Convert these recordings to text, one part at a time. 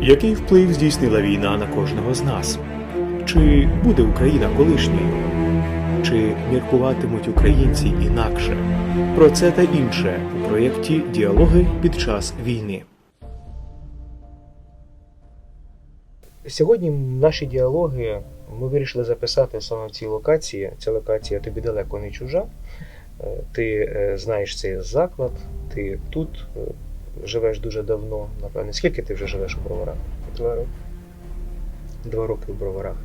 Який вплив здійснила війна на кожного з нас? Чи буде Україна колишньою? Чи міркуватимуть українці інакше? Про це та інше у проєкті Діалоги під час війни. Сьогодні наші діалоги ми вирішили записати саме в цій локації. Ця локація тобі далеко не чужа. Е, Ти е, знаєш цей заклад, ти тут е, живеш дуже давно, напевне. Скільки ти вже живеш у Броварах? Два роки. Два роки в Броварах.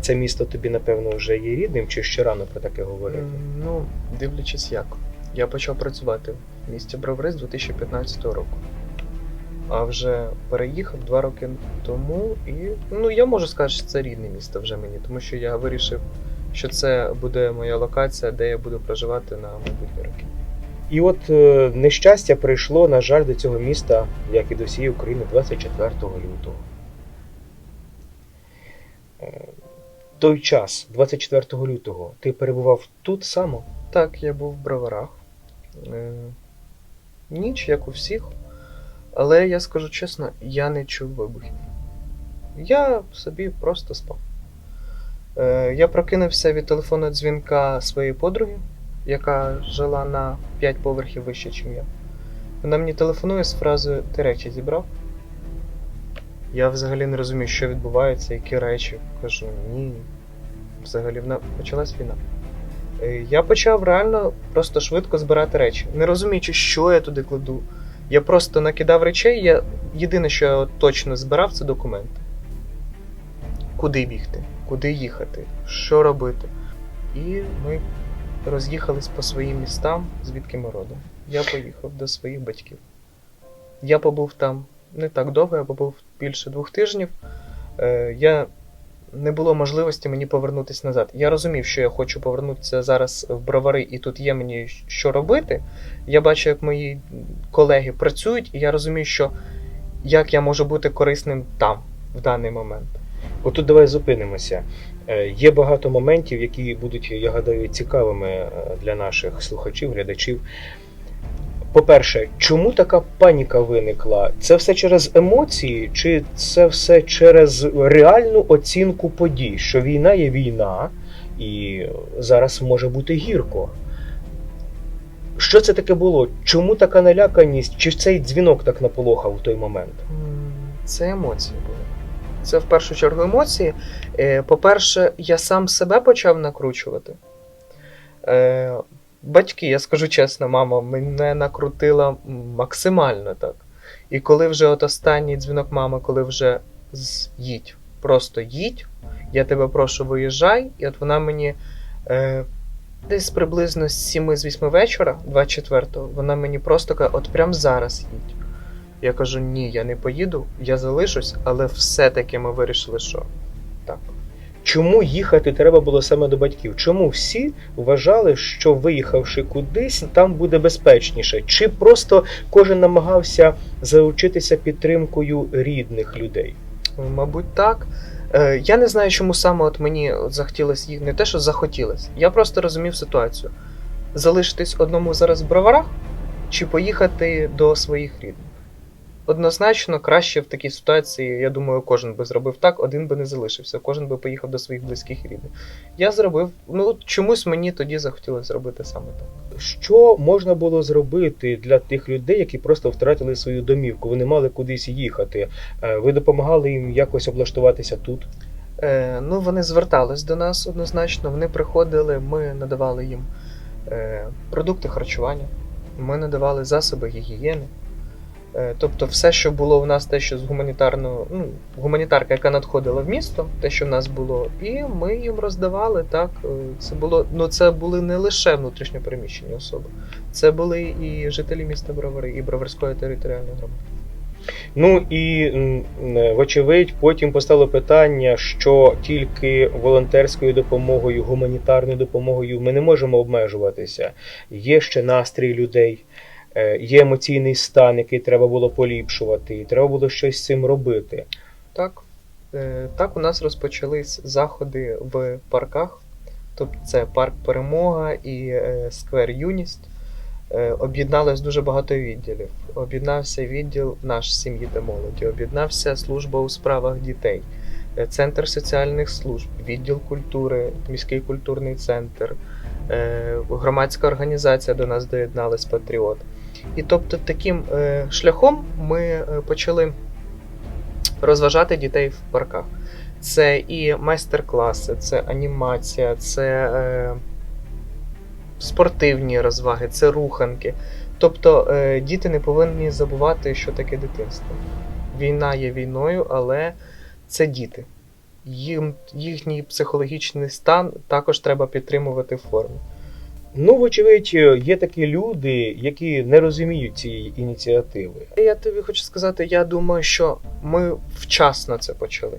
Це місто тобі, напевно, вже є рідним, чи ще рано про таке говорити? Ну, дивлячись як. Я почав працювати в місті Бровари з 2015 року. А вже переїхав два роки тому, і ну я можу сказати, що це рідне місто вже мені, тому що я вирішив, що це буде моя локація, де я буду проживати на майбутні роки. І от е, нещастя прийшло, на жаль, до цього міста, як і до всієї України, 24 лютого. Е, Той час, 24 лютого, ти перебував тут само? Так, я був в броварах. Е, Ніч, як у всіх. Але я скажу чесно, я не чув вибухів. Я собі просто спав. Я прокинувся від телефонного дзвінка своєї подруги, яка жила на 5 поверхів вище, ніж я. Вона мені телефонує з фразою Ти речі зібрав? Я взагалі не розумію, що відбувається, які речі. Кажу, ні. Взагалі вона почалась війна. Е, Я почав реально просто швидко збирати речі, не розуміючи, що я туди кладу. Я просто накидав речей. Я... Єдине, що я точно збирав, це документи. Куди бігти, куди їхати, що робити. І ми роз'їхались по своїм містам, звідки ми родом. Я поїхав до своїх батьків. Я побув там не так довго, я побув більше двох тижнів. Е, Я не було можливості мені повернутися назад. Я розумів, що я хочу повернутися зараз в бровари, і тут є мені що робити. Я бачу, як мої колеги працюють, і я розумію, що як я можу бути корисним там в даний момент. Отут давай зупинимося. Е, Є багато моментів, які будуть, я гадаю, цікавими е, для наших слухачів, глядачів. По-перше, чому така паніка виникла? Це все через емоції, чи це все через реальну оцінку подій, що війна є війна, і зараз може бути гірко? Що це таке було? Чому така наляканість? Чи цей дзвінок так наполохав у той момент? Це емоції були. Це в першу чергу емоції. Е, По-перше, я сам себе почав накручувати. Е, Батьки, я скажу чесно, мама мене накрутила максимально так. І коли вже от останній дзвінок мами, коли вже їдь, просто їдь, я тебе прошу, виїжджай, і от вона мені е, десь приблизно з 7 з 8 вечора, 24-го, вона мені просто каже, от прямо зараз їдь. Я кажу, ні, я не поїду, я залишусь, але все-таки ми вирішили, що так. Чому їхати треба було саме до батьків? Чому всі вважали, що виїхавши кудись, там буде безпечніше? Чи просто кожен намагався заручитися підтримкою рідних людей? Мабуть, так. Е, я не знаю, чому саме от мені захотілося їх, не те, що захотілося. Я просто розумів ситуацію. Залишитись одному зараз в броварах чи поїхати до своїх рідних. Однозначно, краще в такій ситуації, я думаю, кожен би зробив так, один би не залишився, кожен би поїхав до своїх близьких і рідних. Я зробив, ну чомусь мені тоді захотілося зробити саме так. Що можна було зробити для тих людей, які просто втратили свою домівку? Вони мали кудись їхати. Е, Ви допомагали їм якось облаштуватися тут? Е, ну, вони звертались до нас однозначно. Вони приходили, ми надавали їм е, продукти харчування, ми надавали засоби гігієни. Е, тобто, все, що було в нас, те, що з гуманітарного, ну, гуманітарка, яка надходила в місто, те, що в нас було, і ми їм роздавали. Так, Е, це було, ну, це були не лише внутрішньопереміщені особи, це були і жителі міста Бровари, і Броварської територіальної громади. Ну і вочевидь, потім постало питання, що тільки волонтерською допомогою, гуманітарною допомогою ми не можемо обмежуватися. Є ще настрій людей, є емоційний стан, який треба було поліпшувати, і треба було щось з цим робити. Так. Е, Так, у нас розпочались заходи в парках. Тобто це парк Перемога і е, сквер Юність. Е, Об'єдналось дуже багато відділів. Об'єднався відділ наш сім'ї та молоді, об'єднався служба у справах дітей, е, центр соціальних служб, відділ культури, міський культурний центр, е, громадська організація до нас доєдналась Патріот. І тобто таким е, шляхом ми е, почали розважати дітей в парках. Це і майстер-класи, це анімація, це е, спортивні розваги, це руханки. Тобто е, діти не повинні забувати, що таке дитинство. Війна є війною, але це діти. Їм, їхній психологічний стан також треба підтримувати в формі. Ну, вочевидь, є такі люди, які не розуміють цієї ініціативи. Я тобі хочу сказати, я думаю, що ми вчасно це почали.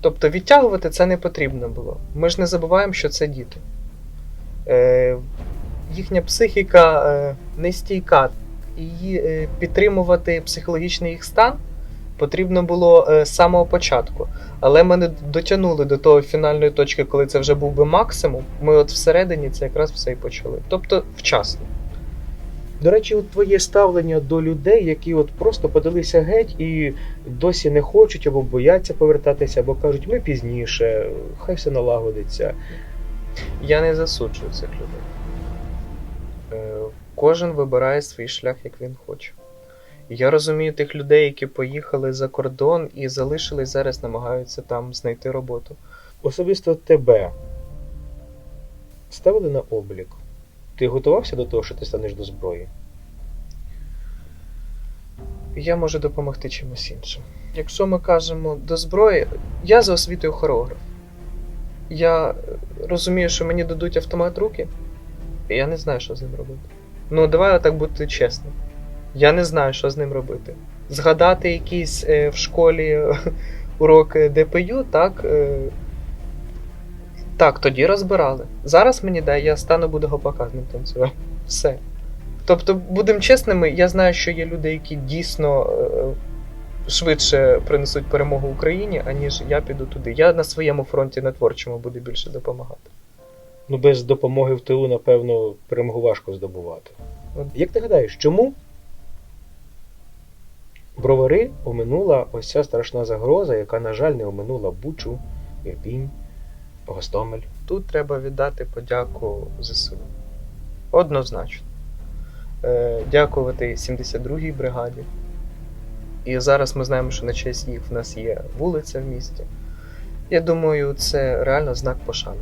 Тобто відтягувати це не потрібно було. Ми ж не забуваємо, що це діти. Е, їхня психіка е, нестійка. Її е, підтримувати психологічний їх стан потрібно було е, з самого початку. Але ми не дотягнули до того фінальної точки, коли це вже був би максимум. Ми от всередині це якраз все і почали. Тобто вчасно. До речі, от твоє ставлення до людей, які от просто подалися геть і досі не хочуть або бояться повертатися, або кажуть, ми пізніше, хай все налагодиться. Я не засуджую цих людей. Е, Кожен вибирає свій шлях, як він хоче. Я розумію тих людей, які поїхали за кордон і залишились зараз, намагаються там знайти роботу. Особисто тебе ставили на облік. Ти готувався до того, що ти станеш до зброї? Я можу допомогти чимось іншим. Якщо ми кажемо до зброї, я за освітою хореограф. Я розумію, що мені дадуть автомат руки, і я не знаю, що з ним робити. Ну, давай так бути чесним. Я не знаю, що з ним робити. Згадати якісь е, в школі е, уроки ДПЮ, так. Е, так, тоді розбирали. Зараз мені дай, я стану буду гопака з ним танцювати. Все. Тобто, будемо чесними, я знаю, що є люди, які дійсно е, швидше принесуть перемогу Україні, аніж я піду туди. Я на своєму фронті на творчому буду більше допомагати. Ну, без допомоги в тилу, напевно, перемогу важко здобувати. От. Як ти гадаєш, чому бровари оминула ось ця страшна загроза, яка, на жаль, не оминула Бучу, Ірпінь, Гостомель? Тут треба віддати подяку ЗСУ. Однозначно. Е, дякувати 72-й бригаді. І зараз ми знаємо, що на честь їх в нас є вулиця в місті. Я думаю, це реально знак пошани.